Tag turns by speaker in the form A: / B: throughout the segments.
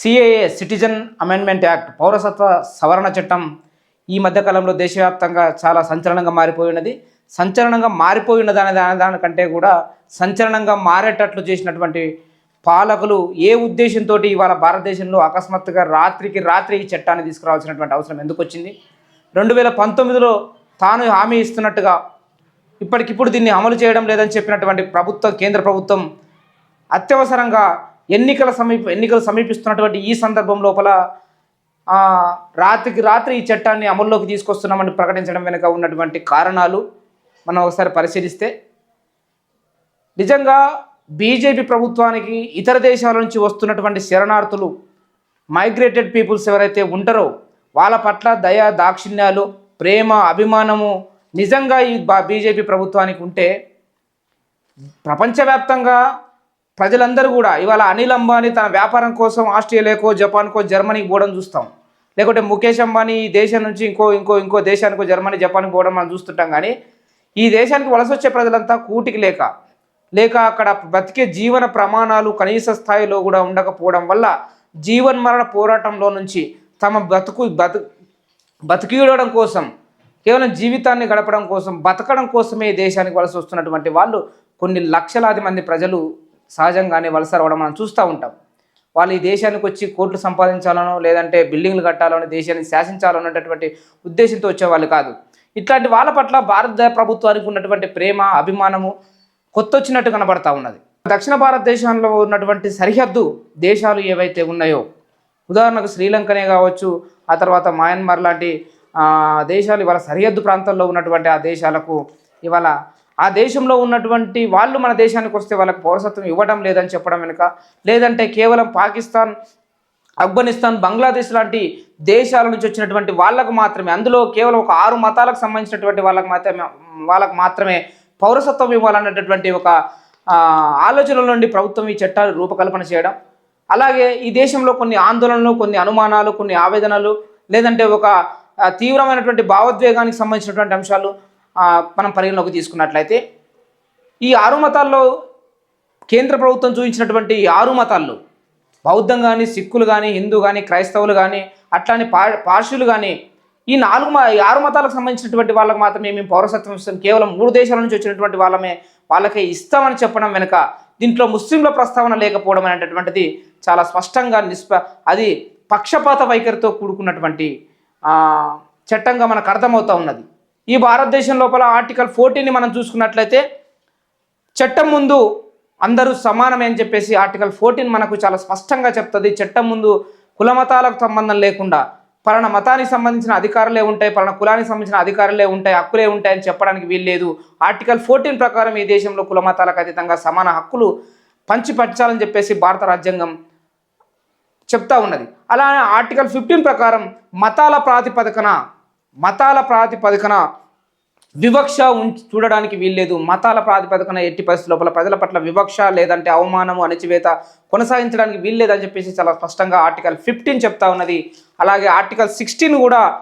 A: CAA citizen amendment act పౌరసత్వ సవరణ చట్టం ఈ మధ్యకాలంలో దేశవ్యాప్తంగా చాలా సంచలనంగా మారిపోయినది. సంచలనంగా మారిపోయిన అనే దాని దానికంటే కూడా సంచలనంగా మారేటట్లు చేసినటువంటి పాలకులు ఏ ఉద్దేశంతో ఇవాళ భారతదేశంలో అకస్మాత్తుగా రాత్రికి రాత్రి ఈ చట్టాన్ని తీసుకురావాల్సినటువంటి అవసరం ఎందుకు వచ్చింది? రెండు వేల పంతొమ్మిదిలో తాను హామీ ఇస్తున్నట్టుగా ఇప్పటికిప్పుడు దీన్ని అమలు చేయడం లేదని చెప్పినటువంటి ప్రభుత్వం కేంద్ర ప్రభుత్వం అత్యవసరంగా ఎన్నికల సమీప ఎన్నికలు సమీపిస్తున్నటువంటి ఈ సందర్భం లోపల రాత్రికి రాత్రి ఈ చట్టాన్ని అమల్లోకి తీసుకొస్తున్నామని ప్రకటించడం వెనుక ఉన్నటువంటి కారణాలు మనం ఒకసారి పరిశీలిస్తే నిజంగా బీజేపీ ప్రభుత్వానికి ఇతర దేశాల నుంచి వస్తున్నటువంటి శరణార్థులు మైగ్రేటెడ్ పీపుల్స్ ఎవరైతే ఉంటారో వాళ్ళ పట్ల దయ దాక్షిణ్యాలు ప్రేమ అభిమానము నిజంగా ఈ బీజేపీ ప్రభుత్వానికి ఉంటే ప్రపంచవ్యాప్తంగా ప్రజలందరూ కూడా ఇవాళ అనిల్ అంబానీ తన వ్యాపారం కోసం ఆస్ట్రేలియాకో జపాన్కో జర్మనీకి పోవడం చూస్తాం. లేకుంటే ముఖేష్ అంబానీ ఈ దేశం నుంచి ఇంకో ఇంకో ఇంకో దేశానికో జర్మనీ జపాన్కి పోవడం మనం చూస్తుంటాం కానీ ఈ దేశానికి వలస వచ్చే ప్రజలంతా కూటికి లేక లేక అక్కడ బతికే జీవన ప్రమాణాలు కనీస స్థాయిలో కూడా ఉండకపోవడం వల్ల జీవన్మరణ పోరాటంలో నుంచి తమ బతుకు బతు బతికిడడం కోసం కేవలం జీవితాన్ని గడపడం కోసం బతకడం కోసమే దేశానికి వలస వస్తున్నటువంటి వాళ్ళు కొన్ని లక్షలాది మంది ప్రజలు సహజంగానే వలస రావడం మనం చూస్తూ ఉంటాం. వాళ్ళు ఈ దేశానికి వచ్చి కోట్లు సంపాదించాలనో లేదంటే బిల్డింగ్లు కట్టాలనో దేశాన్ని శాసించాలన్నటువంటి ఉద్దేశంతో వచ్చేవాళ్ళు కాదు. ఇట్లాంటి వాళ్ళ పట్ల భారత ప్రభుత్వానికి ఉన్నటువంటి ప్రేమ అభిమానము కొత్తొచ్చినట్టు కనబడతా ఉన్నది. దక్షిణ భారతదేశంలో ఉన్నటువంటి సరిహద్దు దేశాలు ఏవైతే ఉన్నాయో ఉదాహరణకు శ్రీలంకనే కావచ్చు ఆ తర్వాత మయన్మార్ లాంటి దేశాలు ఇవాళ సరిహద్దు ప్రాంతాల్లో ఉన్నటువంటి ఆ దేశాలకు ఇవాళ ఆ దేశంలో ఉన్నటువంటి వాళ్ళు మన దేశానికి వస్తే వాళ్ళకి పౌరసత్వం ఇవ్వడం లేదని చెప్పడం వెనుక లేదంటే కేవలం పాకిస్తాన్ ఆఫ్ఘనిస్తాన్ బంగ్లాదేశ్ లాంటి దేశాల నుంచి వచ్చినటువంటి వాళ్ళకు మాత్రమే అందులో కేవలం ఒక ఆరు మతాలకు సంబంధించినటువంటి వాళ్ళకు మాత్రమే వాళ్ళకు మాత్రమే పౌరసత్వం ఇవ్వాలన్నటువంటి ఒక ఆలోచనల నుండి ప్రభుత్వం ఈ చట్టాలు రూపకల్పన చేయడం. అలాగే ఈ దేశంలో కొన్ని ఆందోళనలు కొన్ని అనుమానాలు కొన్ని ఆవేదనలు లేదంటే ఒక తీవ్రమైనటువంటి భావోద్వేగానికి సంబంధించినటువంటి అంశాలు మనం పరిగణలోకి తీసుకున్నట్లయితే ఈ ఆరు మతాల్లో కేంద్ర ప్రభుత్వం చూపించినటువంటి ఆరు మతాల్లో బౌద్ధం కానీ సిక్కులు కానీ హిందూ కానీ క్రైస్తవులు కానీ అట్లానే పా పార్షులు కానీ ఈ నాలుగు ఈ ఆరు మతాలకు సంబంధించినటువంటి వాళ్ళకి మాత్రమే మేము పౌరసత్వం ఇస్తాం. కేవలం మూడు దేశాల నుంచి వచ్చినటువంటి వాళ్ళమే వాళ్ళకే ఇస్తామని చెప్పడం వెనుక దీంట్లో ముస్లింల ప్రస్తావన లేకపోవడం అనేటటువంటిది చాలా స్పష్టంగా నిష్ప అది పక్షపాత వైఖరితో కూడుకున్నటువంటి చట్టంగా మనకు అర్థమవుతా ఉన్నది. ఈ భారతదేశం లోపల ఆర్టికల్ ఫోర్టీన్ని మనం చూసుకున్నట్లయితే చట్టం ముందు అందరూ సమానమే అని చెప్పేసి ఆర్టికల్ ఫోర్టీన్ మనకు చాలా స్పష్టంగా చెప్తుంది. చట్టం ముందు కుల మతాలకు సంబంధం లేకుండా పలానా మతానికి సంబంధించిన అధికారులే ఉంటాయి పలానా కులానికి సంబంధించిన అధికారులే ఉంటాయి హక్కులే ఉంటాయి అని చెప్పడానికి వీల్లేదు ఆర్టికల్ ఫోర్టీన్ ప్రకారం ఈ దేశంలో కుల మతాలకు అతీతంగా సమాన హక్కులు పంచిపరచాలని చెప్పేసి భారత రాజ్యాంగం చెప్తా ఉన్నది. అలానే ఆర్టికల్ ఫిఫ్టీన్ ప్రకారం మతాల ప్రాతిపదికన మతాల ప్రాతిపదికన వివక్ష ఉంచి చూడడానికి వీల్లేదు. మతాల ప్రాతిపదికన ఎట్టి పరిస్థితి లోపల ప్రజల పట్ల వివక్ష లేదంటే అవమానము అణచివేత కొనసాగించడానికి వీల్లేదని చెప్పేసి చాలా స్పష్టంగా ఆర్టికల్ ఫిఫ్టీన్ చెప్తా ఉన్నది. అలాగే ఆర్టికల్ సిక్స్టీన్ కూడా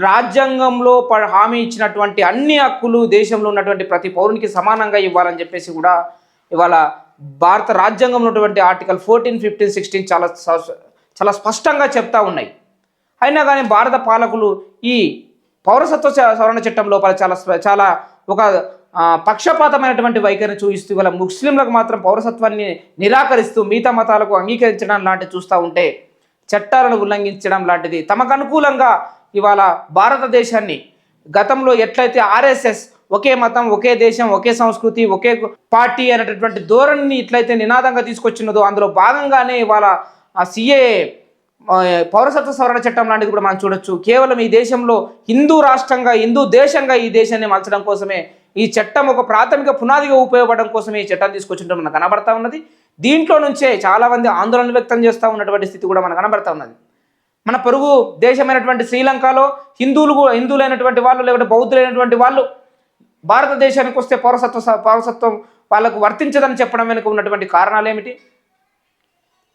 A: రాజ్యాంగంలో ప- హామీ ఇచ్చినటువంటి అన్ని హక్కులు దేశంలో ఉన్నటువంటి ప్రతి పౌరునికి సమానంగా ఇవ్వాలని చెప్పేసి కూడా ఇవాళ భారత రాజ్యాంగంలో ఉన్నటువంటి ఆర్టికల్ ఫోర్టీన్ ఫిఫ్టీన్ సిక్స్టీన్ చాలా చాలా స్పష్టంగా చెప్తా ఉన్నాయి. అయినా కానీ భారత పాలకులు ఈ పౌరసత్వ సవరణ చట్టం లోపల చాలా చాలా ఒక పక్షపాతమైనటువంటి వైఖరిని చూపిస్తూ ఇవాళ ముస్లింలకు మాత్రం పౌరసత్వాన్ని నిరాకరిస్తూ మిగతా మతాలకు అంగీకరించడం లాంటివి చూస్తూ ఉంటే చట్టాలను ఉల్లంఘించడం లాంటిది. తమకు అనుకూలంగా ఇవాళ భారతదేశాన్ని గతంలో ఎట్లయితే ఆర్ఎస్ఎస్ ఒకే మతం ఒకే దేశం ఒకే సంస్కృతి ఒకే పార్టీ అనేటటువంటి ధోరణిని ఎట్లయితే నినాదంగా తీసుకొచ్చినదో అందులో భాగంగానే ఇవాళ ఆ సిఏ పౌరసత్వ సవరణ చట్టం లాంటిది కూడా మనం చూడొచ్చు. కేవలం ఈ దేశంలో హిందూ రాష్ట్రంగా హిందూ దేశంగా ఈ దేశాన్ని మలచడం కోసమే ఈ చట్టం ఒక ప్రాథమిక పునాదిగా ఉపయోగపడడం కోసమే ఈ చట్టం తీసుకొచ్చింటే మనకు కనబడతా ఉన్నది. దీంట్లో నుంచే చాలామంది ఆందోళన వ్యక్తం చేస్తూ ఉన్నటువంటి స్థితి కూడా మనకు కనబడతా ఉన్నది. మన పొరుగు దేశమైనటువంటి శ్రీలంకలో హిందువులు హిందువులైనటువంటి వాళ్ళు లేకుంటే బౌద్ధులైనటువంటి వాళ్ళు భారతదేశానికి వస్తే పౌరసత్వ పౌరసత్వం వాళ్ళకు వర్తించదని చెప్పడం వెనుక ఉన్నటువంటి కారణాలు ఏమిటి?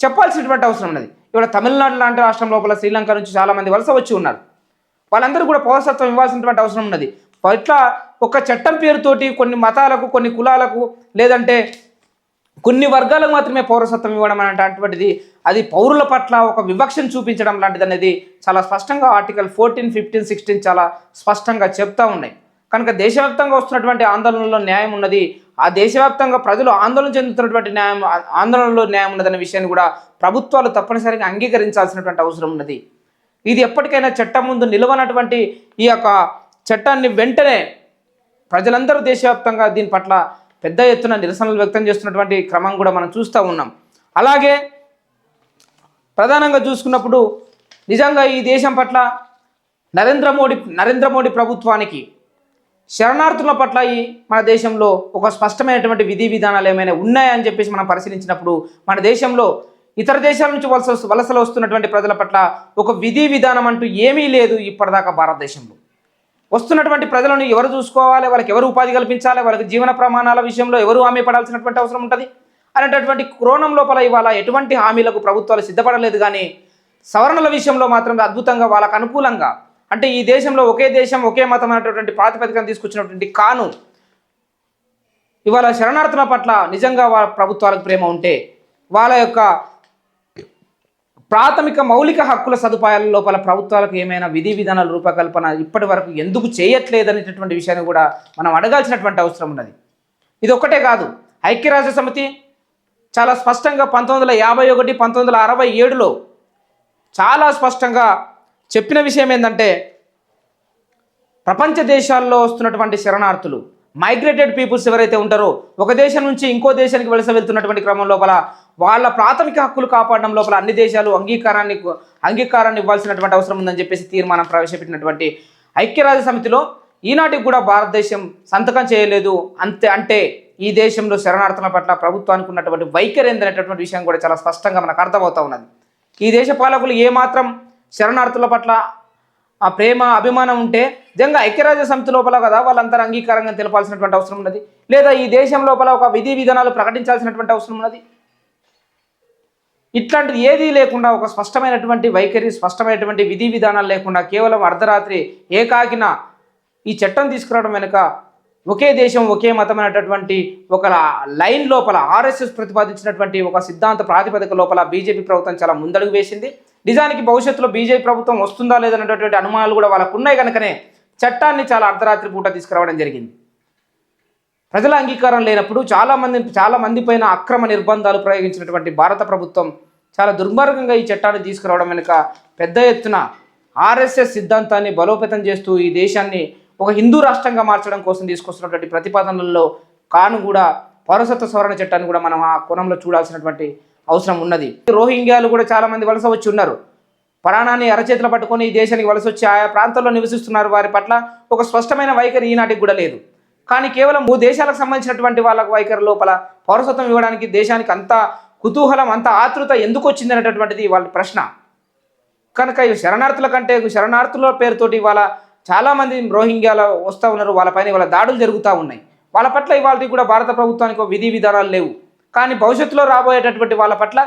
A: చెప్పాల్సినటువంటి అవసరం ఉన్నది. ఇవాళ తమిళనాడు లాంటి రాష్ట్రం లోపల శ్రీలంక నుంచి చాలామంది వలస వచ్చి ఉన్నారు. వాళ్ళందరూ కూడా పౌరసత్వం ఇవ్వాల్సినటువంటి అవసరం ఉన్నది. ఇట్లా ఒక చట్టం పేరుతోటి కొన్ని మతాలకు కొన్ని కులాలకు లేదంటే కొన్ని వర్గాలకు మాత్రమే పౌరసత్వం ఇవ్వడం అనేటటువంటిది అది పౌరుల పట్ల ఒక వివక్షను చూపించడం లాంటిది అనేది చాలా స్పష్టంగా ఆర్టికల్ ఫోర్టీన్ ఫిఫ్టీన్ సిక్స్టీన్ చాలా స్పష్టంగా చెప్తా ఉన్నాయి. కనుక దేశవ్యాప్తంగా వస్తున్నటువంటి ఆందోళనలో న్యాయం ఉన్నది. ఆ దేశవ్యాప్తంగా ప్రజలు ఆందోళన చెందుతున్నటువంటి న్యాయం ఆందోళనలో న్యాయం ఉన్నదనే విషయాన్ని కూడా ప్రభుత్వాలు తప్పనిసరిగా అంగీకరించాల్సినటువంటి అవసరం ఉన్నది. ఇది ఎప్పటికైనా చట్టం ముందు నిలవనటువంటి ఈ యొక్క చట్టాన్ని వెంటనే ప్రజలందరూ దేశవ్యాప్తంగా దీని పట్ల పెద్ద ఎత్తున నిరసనలు వ్యక్తం చేస్తున్నటువంటి క్రమం కూడా మనం చూస్తూ ఉన్నాం. అలాగే ప్రధానంగా చూసుకున్నప్పుడు నిజంగా ఈ దేశం పట్ల నరేంద్ర మోడీ నరేంద్ర మోడీ ప్రభుత్వానికి శరణార్థుల పట్ల ఈ మన దేశంలో ఒక స్పష్టమైనటువంటి విధి విధానాలు ఏమైనా ఉన్నాయని చెప్పేసి మనం పరిశీలించినప్పుడు మన దేశంలో ఇతర దేశాల నుంచి వలస వలసలు వస్తున్నటువంటి ప్రజల పట్ల ఒక విధి విధానం అంటూ ఏమీ లేదు ఇప్పటిదాకా భారతదేశంలో. వస్తున్నటువంటి ప్రజలను ఎవరు చూసుకోవాలి? వాళ్ళకి ఎవరు ఉపాధి కల్పించాలి? వాళ్ళకి జీవన ప్రమాణాల విషయంలో ఎవరు హామీ పడాల్సినటువంటి అవసరం ఉంటుంది? అనేటటువంటి క్రోణం లోపల ఇవాళ ఎటువంటి హామీలకు ప్రభుత్వాలు సిద్ధపడలేదు కానీ సవరణల విషయంలో మాత్రం అద్భుతంగా వాళ్ళకు అనుకూలంగా అంటే ఈ దేశంలో ఒకే దేశం ఒకే మతం అనేటటువంటి ప్రాతిపదికను తీసుకొచ్చినటువంటి కానూన్ ఇవాళ శరణార్థుల పట్ల నిజంగా వాళ్ళ ప్రభుత్వాలకు ప్రేమ ఉంటే వాళ్ళ యొక్క ప్రాథమిక మౌలిక హక్కుల సదుపాయాల లోపల ప్రభుత్వాలకు ఏమైనా విధి విధానాల రూపకల్పన ఇప్పటి వరకు ఎందుకు చేయట్లేదనేటటువంటి విషయాన్ని కూడా మనం అడగాల్సినటువంటి అవసరం ఉన్నది. ఇది ఒక్కటే కాదు ఐక్యరాజ్య సమితి చాలా స్పష్టంగా పంతొమ్మిది వందల యాభై ఒకటి పంతొమ్మిది వందల అరవై ఏడులో చాలా స్పష్టంగా చెప్పిన విషయం ఏంటంటే ప్రపంచ దేశాల్లో వస్తున్నటువంటి శరణార్థులు మైగ్రేటెడ్ పీపుల్స్ ఎవరైతే ఉంటారో ఒక దేశం నుంచి ఇంకో దేశానికి వలస వెళ్తున్నటువంటి క్రమం లోపల వాళ్ళ ప్రాథమిక హక్కులు కాపాడడం లోపల అన్ని దేశాలు అంగీకారాన్ని అంగీకారాన్ని ఇవ్వాల్సినటువంటి అవసరం ఉందని చెప్పేసి తీర్మానం ప్రవేశపెట్టినటువంటి ఐక్యరాజ్య సమితిలో ఈనాటికి కూడా భారతదేశం సంతకం చేయలేదు. అంతే అంటే ఈ దేశంలో శరణార్థుల పట్ల ప్రభుత్వానికి ఉన్నటువంటి వైఖరి ఏందనేటటువంటి విషయం కూడా చాలా స్పష్టంగా మనకు అర్థమవుతా ఉన్నది. ఈ దేశ పాలకులు ఏమాత్రం శరణార్థుల పట్ల ఆ ప్రేమ అభిమానం ఉంటే నిజంగా ఐక్యరాజ్య సమితి లోపల కదా వాళ్ళందరూ అంగీకారంగా తెలపాల్సినటువంటి అవసరం ఉన్నది. లేదా ఈ దేశం లోపల ఒక విధి విధానాలు ప్రకటించాల్సినటువంటి అవసరం ఉన్నది. ఇట్లాంటిది ఏదీ లేకుండా ఒక స్పష్టమైనటువంటి వైఖరి స్పష్టమైనటువంటి విధి విధానాలు లేకుండా కేవలం అర్ధరాత్రి ఏకాకిన ఈ చట్టం తీసుకురావడం వెనుక ఒకే దేశం ఒకే మతం అనేటటువంటి ఒక లైన్ లోపల ఆర్ఎస్ఎస్ ప్రతిపాదించినటువంటి ఒక సిద్ధాంత ప్రాతిపదిక లోపల బీజేపీ ప్రభుత్వం చాలా ముందడుగు వేసింది. నిజానికి భవిష్యత్తులో బీజేపీ ప్రభుత్వం వస్తుందా లేదనేటటువంటి అనుమానాలు కూడా వాళ్ళకు ఉన్నాయి కనుకనే చట్టాన్ని చాలా అర్ధరాత్రి పూట తీసుకురావడం జరిగింది. ప్రజల అంగీకారం లేనప్పుడు చాలా మంది చాలా మంది పైన అక్రమ నిర్బంధాలు ప్రయోగించినటువంటి భారత ప్రభుత్వం చాలా దుర్మార్గంగా ఈ చట్టాన్ని తీసుకురావడం వెనుక పెద్ద ఎత్తున ఆర్ఎస్ఎస్ సిద్ధాంతాన్ని బలోపేతం చేస్తూ ఈ దేశాన్ని ఒక హిందూ రాష్ట్రంగా మార్చడం కోసం తీసుకొస్తున్నటువంటి ప్రతిపాదనల్లో కాను కూడా పౌరసత్వ సవరణ చట్టాన్ని కూడా మనం ఆ కోణంలో చూడాల్సినటువంటి అవసరం ఉన్నది. రోహింగ్యాలు కూడా చాలామంది వలస వచ్చి ఉన్నారు. ప్రాణాన్ని అరచేతులు పట్టుకొని ఈ దేశానికి వలస వచ్చి ఆయా ప్రాంతాల్లో నివసిస్తున్నారు. వారి పట్ల ఒక స్పష్టమైన వైఖరి ఈనాటికి కూడా లేదు. కానీ కేవలం మూడు దేశాలకు సంబంధించినటువంటి వాళ్ళకు వైఖరి లోపల పౌరసత్వం ఇవ్వడానికి దేశానికి అంత కుతూహలం అంత ఆతృత ఎందుకు వచ్చింది అనేటటువంటిది వాళ్ళ ప్రశ్న. కనుక ఈ శరణార్థుల కంటే శరణార్థుల పేరుతోటి ఇవాళ చాలామంది రోహింగ్యాల వస్తూ ఉన్నారు వాళ్ళపైన ఇవాళ దాడులు జరుగుతూ ఉన్నాయి. వాళ్ళ పట్ల ఇవాళ కూడా భారత ప్రభుత్వానికి ఒక విధి విధానాలు లేవు. కానీ భవిష్యత్తులో రాబోయేటటువంటి వాళ్ళ పట్ల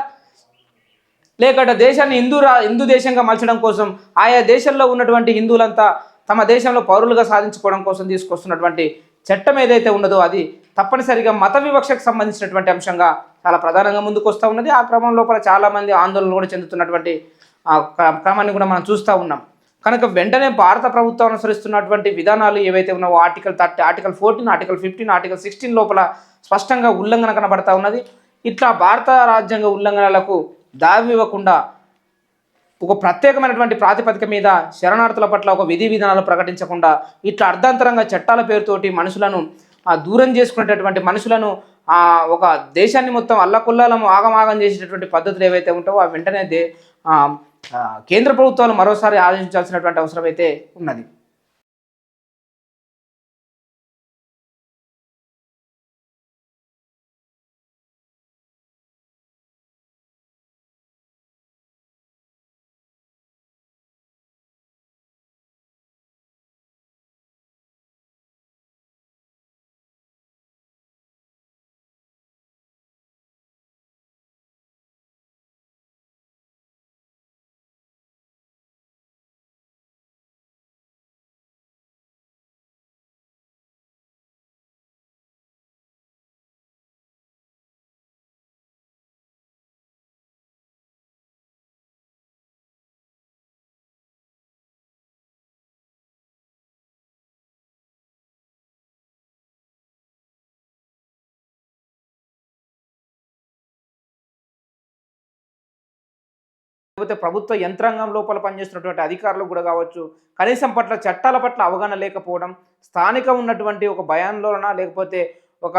A: లేకట దేశాన్ని హిందూ రా హిందూ దేశంగా మలచడం కోసం ఆయా దేశంలో ఉన్నటువంటి హిందువులంతా తమ దేశంలో పౌరులుగా సాధించుకోవడం కోసం తీసుకొస్తున్నటువంటి చట్టం ఏదైతే ఉన్నదో అది తప్పనిసరిగా మత వివక్షకు సంబంధించినటువంటి అంశంగా చాలా ప్రధానంగా ముందుకు వస్తూ ఉన్నది. ఆ క్రమం లోపల చాలామంది ఆందోళన కూడా చెందుతున్నటువంటి ఆ క్రమాన్ని కూడా మనం చూస్తూ ఉన్నాం. కనుక వెంటనే భారత ప్రభుత్వం అనుసరిస్తున్నటువంటి విధానాలు ఏవైతే ఉన్నావో article thirty article fourteen article fifteen article sixteen లోపల స్పష్టంగా ఉల్లంఘన కనబడతా ఉన్నది. ఇట్లా భారత రాజ్యాంగ ఉల్లంఘనలకు దావి ఇవ్వకుండా ఒక ప్రత్యేకమైనటువంటి ప్రాతిపదిక మీద శరణార్థుల పట్ల ఒక విధి విధానాలు ప్రకటించకుండా ఇట్లా అర్ధాంతరంగా చట్టాల పేరుతోటి మనుషులను దూరం చేసుకునేటటువంటి మనుషులను ఒక దేశాన్ని మొత్తం అల్లకొల్లాలం ఆగమాగం చేసేటటువంటి పద్ధతులు ఏవైతే ఉంటావో ఆ వెంటనే దే కేంద్ర ప్రభుత్వాలు మరోసారి ఆలోచించాల్సినటువంటి అవసరం అయితే ఉన్నది. లేకపోతే ప్రభుత్వ యంత్రాంగం లోపల పనిచేస్తున్నటువంటి అధికారులు కూడా కావచ్చు కనీసం పట్ల చట్టాల పట్ల అవగాహన లేకపోవడం స్థానిక ఉన్నటువంటి ఒక భయాందోళన లేకపోతే ఒక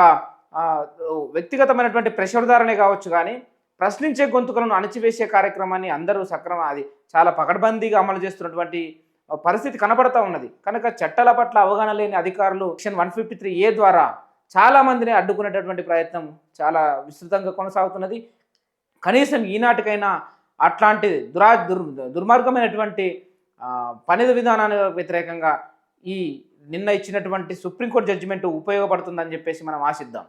A: వ్యక్తిగతమైనటువంటి ప్రెషర్ ద్వారానే కావచ్చు కానీ ప్రశ్నించే గొంతుకలను అణచివేసే కార్యక్రమాన్ని అందరూ సక్రమ అది చాలా పకడ్బందీగా అమలు చేస్తున్నటువంటి పరిస్థితి కనబడతా ఉన్నది. కనుక చట్టాల పట్ల అవగాహన లేని అధికారులు section one fifty three A ద్వారా చాలా మందిని అడ్డుకునేటటువంటి ప్రయత్నం చాలా విస్తృతంగా కొనసాగుతున్నది. కనీసం ఈనాటికైనా అట్లాంటి దురా దుర్ దుర్మార్గమైనటువంటి పని విధానానికి వ్యతిరేకంగా ఈ నిన్న ఇచ్చినటువంటి సుప్రీంకోర్టు జడ్జిమెంట్ ఉపయోగపడుతుందని చెప్పేసి మనం ఆశిద్దాం.